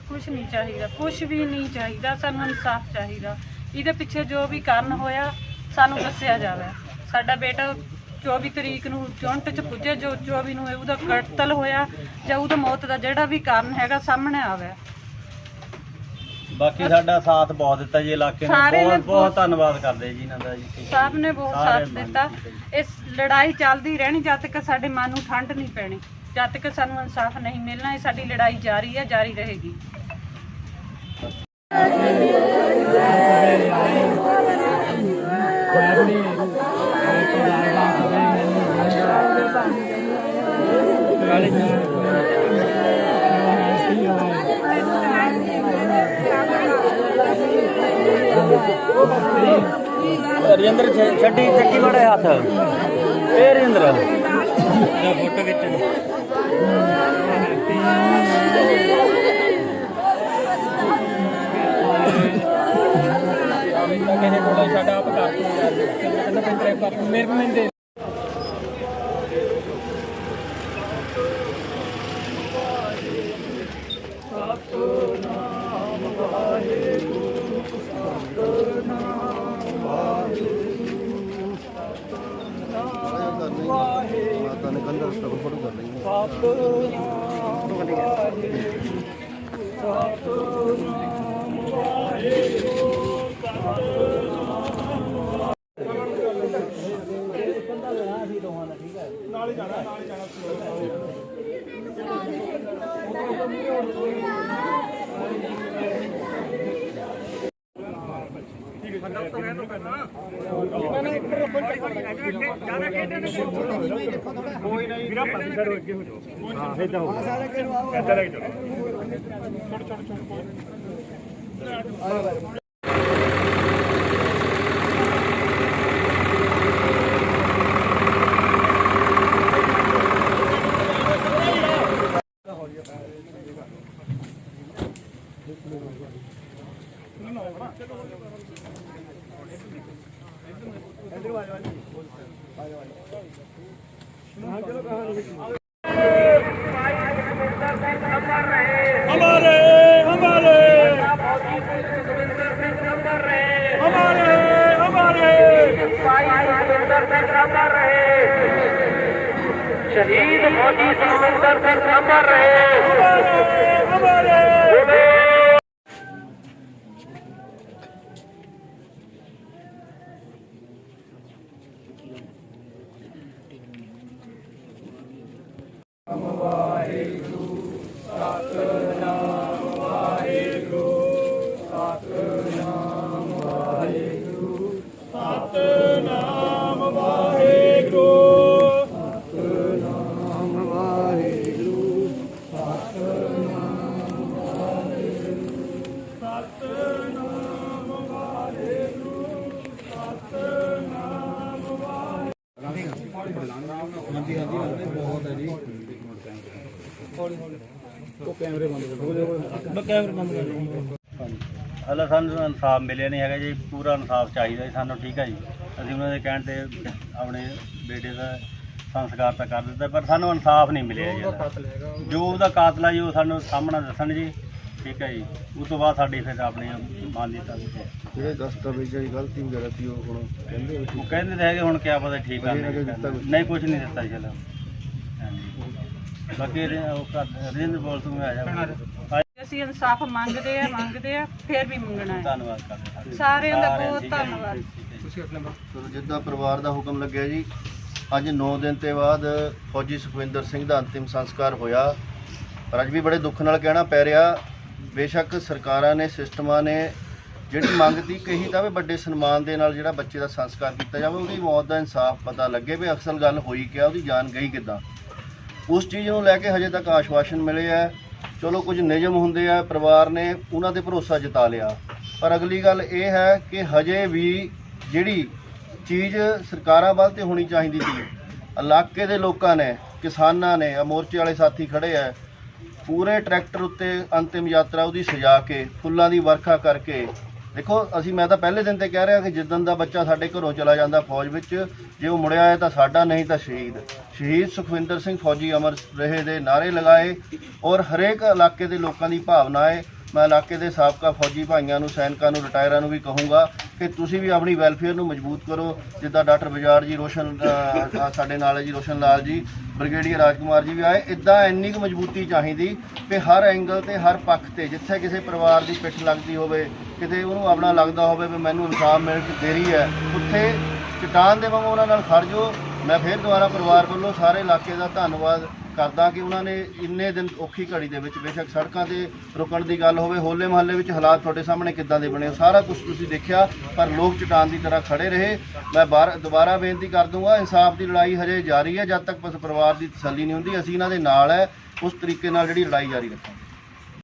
ਹੋਰ ਕੁਝ ਨਹੀਂ ਚਾਹੀਦਾ ਕੁਝ ਵੀ ਨਹੀਂ ਚਾਹੀਦਾ ਸਾਨੂੰ ਇਨਸਾਫ ਚਾਹੀਦਾ। ਇਹਦੇ ਪਿੱਛੇ ਜੋ ਵੀ ਕਾਰਨ ਹੋਇਆ ਸਾਨੂੰ ਦੱਸਿਆ ਜਾਵੇ। ਸਾਡਾ ਬੇਟਾ 24 ਤਰੀਕ ਨੂੰ ਚੁੰਟ ਚ ਪੁੱਜੇ ਜੋ 24 ਨੂੰ ਉਹਦਾ ਕਤਲ ਹੋਇਆ ਜਾਂ ਉਹਦਾ ਮੌਤ ਦਾ ਜਿਹੜਾ ਵੀ ਕਾਰਨ ਹੈਗਾ ਸਾਹਮਣੇ ਆਵੇ। ਬਾਕੀ ਸਾਡਾ ਸਾਥ ਬਹੁਤ ਦਿੱਤਾ ਜੀ ਇਲਾਕੇ ਨੇ। ਸਾਰੇ ਨੇ ਬਹੁਤ ਬਹੁਤ ਬਹੁਤ- ਧੰਨਵਾਦ ਕਰਦੇ ਜੀ ਇਹਨਾਂ ਦਾ ਜੀ। ਸਭ ਨੇ ਬਹੁਤ ਸਾਰੇ ਸਾਥ ਮੰਨ ਦਿੱਤਾ। ਇਸ ਲੜਾਈ ਚੱਲਦੀ ਰਹਿਣੀ ਜਦ ਤੱਕ ਸਾਡੇ ਮਨ ਨੂੰ ਠੰਡ ਨਹੀਂ ਪੈਣੀ। ਜਦ ਤੱਕ ਸਾਨੂੰ ਇਨਸਾਫ ਨਹੀਂ ਮਿਲਣਾ ਇਹ ਸਾਡੀ ਲੜਾਈ ਜਾਰੀ ਹੈ ਜਾਰੀ ਰਹੇਗੀ। ਰਜਿੰਦਰ ਛੱਡੀ ਚੱਕੀ ਮੜੇ ਹੱਥ। ਇਹ ਰਜਿੰਦਰ ਫੋਟੋ ਖਿੱਚ ਕਹਿੰਦੇ ਕੋਲ ਸਾਡਾ ਆਪ ਕਰ ਕਹਿੰਦਾ ਪਿੰਡਰੇ ਪਾਪ ਮੇਰੇ ਪਿੰਡੇ ਮਾਤਾ ਨੇ ਕੰਧਾ ਸਭ ਫੋਟੋ ਕਰ ਲਈ ਕੋਈ ਨਹੀਂ ਵੀਰਾ ਪੰਜ ਕਰੋ ਅੱਗੇ ਹੋ ਜਾਓ ਹਾਂ ਇਦਾਂ ਹੋ ਗਿਆ। ਇਦਾਂ ਲੱਗ ਜਾਓ। ਛੋੜ ਛੋੜ ਛੋੜ। ਕੋਈ ਨਹੀਂ शहीद फौजी सुखविंदर सिंह अमर रहे ਹਾਂਜੀ ਹਾਂਜੀ ਬਹੁਤ ਹੈ ਜੀ ਹਲਾ ਸਾਨੂੰ ਇਨਸਾਫ ਮਿਲਿਆ ਨਹੀਂ ਹੈਗਾ ਜੀ ਪੂਰਾ ਇਨਸਾਫ ਚਾਹੀਦਾ ਜੀ ਸਾਨੂੰ ਠੀਕ ਹੈ ਜੀ। ਅਸੀਂ ਉਹਨਾਂ ਦੇ ਕਹਿਣ ਤੇ ਆਪਣੇ ਬੇਟੇ ਦਾ ਸੰਸਕਾਰ ਤਾਂ ਕਰ ਦਿੱਤਾ ਪਰ ਸਾਨੂੰ ਇਨਸਾਫ ਨਹੀਂ ਮਿਲਿਆ ਜੀ। ਜੋ ਉਹਦਾ ਕਾਤਲ ਹੈ ਜੀ ਉਹ ਸਾਨੂੰ ਸਾਹਮਣਾ ਦੱਸਣ ਜੀ ਠੀਕ ਹੈ ਜੀ। ਉਸ ਤੋਂ ਬਾਅਦ ਸਾਡੀ ਫਿਰ ਆਪਣੀ ਮੰਨ ਦਿੱਤਾ ਜਿਹੜੇ ਦਸਤਾਵੇਜ਼ਾਂ ਦੀ ਗਲਤੀ ਵਗੈਰਾ ਸੀ ਉਹ ਹੁਣ ਕਹਿੰਦੇ ਉਹ ਕਹਿੰਦੇ ਤਾਂ ਹੈਗੇ ਹੁਣ ਕਿਆ ਪਤਾ ਠੀਕ ਆ ਨਹੀਂ, ਕੁਝ ਨਹੀਂ ਦਿੱਤਾ ਜੀ ਬਾਕੀ ਰੇ- ਉਹ ਕਰ ਰਿੰਦ ਬੋਲ ਤੂੰ ਆ ਜਾ। ਅਸੀਂ ਇਨਸਾਫ ਮੰਗਦੇ ਆ ਮੰਗਦੇ ਆ ਫਿਰ ਵੀ ਮੰਗਣਾ ਹੈ। ਧੰਨਵਾਦ ਕਰਦੇ ਸਾਰਿਆਂ ਦਾ ਬਹੁਤ ਧੰਨਵਾਦ। ਚਲੋ ਜਿੱਦਾਂ ਪਰਿਵਾਰ ਦਾ ਹੁਕਮ ਲੱਗਿਆ ਜੀ ਅੱਜ 9 ਦਿਨ ਤੇ ਬਾਅਦ ਫੌਜੀ ਸੁਖਵਿੰਦਰ ਸਿੰਘ ਦਾ ਅੰਤਿਮ ਸੰਸਕਾਰ ਹੋਇਆ। ਪਰ ਅੱਜ ਵੀ ਬੜੇ ਦੁੱਖ ਨਾਲ ਕਹਿਣਾ ਪੈ ਰਿਹਾ ਬੇਸ਼ੱਕ ਸਰਕਾਰਾਂ ਨੇ ਸਿਸਟਮਾਂ ਨੇ ਜਿਹੜੀ ਮੰਗ ਤੀ ਕਹੀ ਤਾਂ ਵੀ ਵੱਡੇ ਸਨਮਾਨ ਦੇ ਨਾਲ ਜਿਹੜਾ ਬੱਚੇ ਦਾ ਸੰਸਕਾਰ ਕੀਤਾ ਜਾਵੇ ਉਹਦੀ ਮੌਤ ਦਾ ਇਨਸਾਫ ਪਤਾ ਲੱਗੇ ਵੀ ਅਸਲ ਗੱਲ ਹੋਈ ਕਿਆ ਉਹਦੀ ਜਾਨ ਗਈ ਕਿੱਦਾਂ। ਉਸ ਚੀਜ਼ ਨੂੰ ਲੈ ਕੇ ਹਜੇ ਤੱਕ ਆਸ਼ਵਾਸਨ ਮਿਲੇ ਹੈ ਚਲੋ ਕੁਝ ਨਿਯਮ ਹੁੰਦੇ ਆ, ਪਰਿਵਾਰ ਨੇ ਉਹਨਾਂ ਤੇ ਭਰੋਸਾ ਜਤਾ ਲਿਆ। ਪਰ ਅਗਲੀ ਗੱਲ ਇਹ ਹੈ ਕਿ ਹਜੇ ਵੀ ਜਿਹੜੀ ਚੀਜ਼ ਸਰਕਾਰਾਂ ਵੱਲ ਤੇ ਹੋਣੀ ਚਾਹੀਦੀ ਸੀ, ਇਲਾਕੇ ਦੇ ਲੋਕਾਂ ਨੇ, ਕਿਸਾਨਾਂ ਨੇ ਆ ਮੋਰਚੇ ਵਾਲੇ ਸਾਥੀ ਖੜੇ ਆ, ਪੂਰੇ ਟਰੈਕਟਰ ਉੱਤੇ ਅੰਤਿਮ ਯਾਤਰਾ ਉਹਦੀ ਸਜਾ ਕੇ, ਫੁੱਲਾਂ ਦੀ ਵਰਖਾ ਕਰਕੇ ਦੇਖੋ, ਅਸੀਂ, ਮੈਂ ਤਾਂ ਪਹਿਲੇ ਦਿਨ ਤੇ ਕਹਿ ਰਿਹਾ ਕਿ ਜਿੱਦਣ ਦਾ ਬੱਚਾ ਸਾਡੇ ਘਰੋਂ ਚਲਾ ਜਾਂਦਾ ਫੌਜ ਵਿੱਚ, ਜੇ ਉਹ ਮੁੜਿਆ ਹੈ ਤਾਂ ਸਾਡਾ ਨਹੀਂ ਤਾਂ ਸ਼ਹੀਦ। ਸ਼ਹੀਦ ਸੁਖਵਿੰਦਰ ਸਿੰਘ ਫੌਜੀ ਅਮਰ ਰਹੇ ਦੇ ਨਾਰੇ ਲਗਾਏ ਔਰ ਹਰੇਕ ਇਲਾਕੇ ਦੇ ਲੋਕਾਂ ਦੀ ਭਾਵਨਾ ਹੈ ਮੈਂ ਇਲਾਕੇ ਦੇ ਸਾਬਕਾ ਫੌਜੀ ਭਾਈਆਂ ਨੂੰ, ਸੈਨਿਕਾਂ ਨੂੰ, ਰਿਟਾਇਰਾਂ ਨੂੰ ਵੀ ਕਹੂੰਗਾ ਕਿ ਤੁਸੀਂ ਵੀ ਆਪਣੀ ਵੈਲਫੇਅਰ ਨੂੰ ਮਜ਼ਬੂਤ ਕਰੋ। ਜਿੱਦਾਂ ਡਾਕਟਰ ਬਜਾਰ ਜੀ, ਰੋਸ਼ਨ ਸਾਡੇ ਨਾਲ ਹੈ ਜੀ, ਰੋਸ਼ਨ ਲਾਲ ਜੀ, ਬ੍ਰਿਗੇਡੀਅਰ ਰਾਜਕੁਮਾਰ ਜੀ ਵੀ ਆਏ। ਇਦਾਂ ਇੰਨੀ ਕੁ ਮਜ਼ਬੂਤੀ ਚਾਹੀਦੀ ਕਿ ਹਰ ਐਂਗਲ ਤੇ, ਹਰ ਪੱਖ ਤੇ, ਜਿੱਥੇ ਕਿਸੇ ਪਰਿਵਾਰ ਦੀ ਪਿੱਠ ਲੱਗਦੀ ਹੋਵੇ, ਕਿਤੇ ਉਹਨੂੰ ਆਪਣਾ ਲੱਗਦਾ ਹੋਵੇ ਵੀ ਮੈਨੂੰ ਇਨਸਾਫ ਮਿਲ ਦੇ ਰਹੀ ਹੈ, ਉੱਥੇ ਚਟਾਨ ਦੇ ਵਾਂਗ ਉਹਨਾਂ ਨਾਲ ਖੜ ਜਾਓ। ਮੈਂ ਫਿਰ ਦੁਬਾਰਾ ਪਰਿਵਾਰ ਵੱਲੋਂ ਸਾਰੇ ਇਲਾਕੇ ਦਾ ਧੰਨਵਾਦ ਕਰਦਾ ਕਿ ਉਹਨਾਂ ਨੇ ਇੰਨੇ ਦਿਨ ਔਖੀ ਘੜੀ ਦੇ ਵਿੱਚ ਬੇਸ਼ੱਕ ਸੜਕਾਂ ਤੇ ਰੁਕਣ ਦੀ ਗੱਲ ਹੋਵੇ, ਹੋਲੇ ਮਹੱਲੇ ਵਿੱਚ ਹਾਲਾਤ ਤੁਹਾਡੇ ਸਾਹਮਣੇ ਕਿੱਦਾਂ ਦੇ ਬਣੇ ਉਹ ਸਾਰਾ ਕੁਝ ਤੁਸੀਂ ਦੇਖਿਆ, ਪਰ ਲੋਕ ਚਟਾਨ ਦੀ ਤਰ੍ਹਾਂ ਖੜੇ ਰਹੇ। ਮੈਂ ਬਾਰ, ਦੁਬਾਰਾ ਬੇਨਤੀ ਕਰ ਦੂੰਗਾ ਇਨਸਾਫ ਦੀ ਲੜਾਈ ਹਜੇ ਜਾਰੀ ਹੈ, ਜਦ ਤੱਕ ਪਰਿਵਾਰ ਦੀ ਤਸੱਲੀ ਨਹੀਂ ਹੁੰਦੀ, ਅਸੀਂ ਇਹਨਾਂ ਦੇ ਨਾਲ ਹੈ, ਉਸ ਤਰੀਕੇ ਨਾਲ ਜਿਹੜੀ ਲੜਾਈ ਜਾਰੀ ਰੱਖਾਂਗੇ।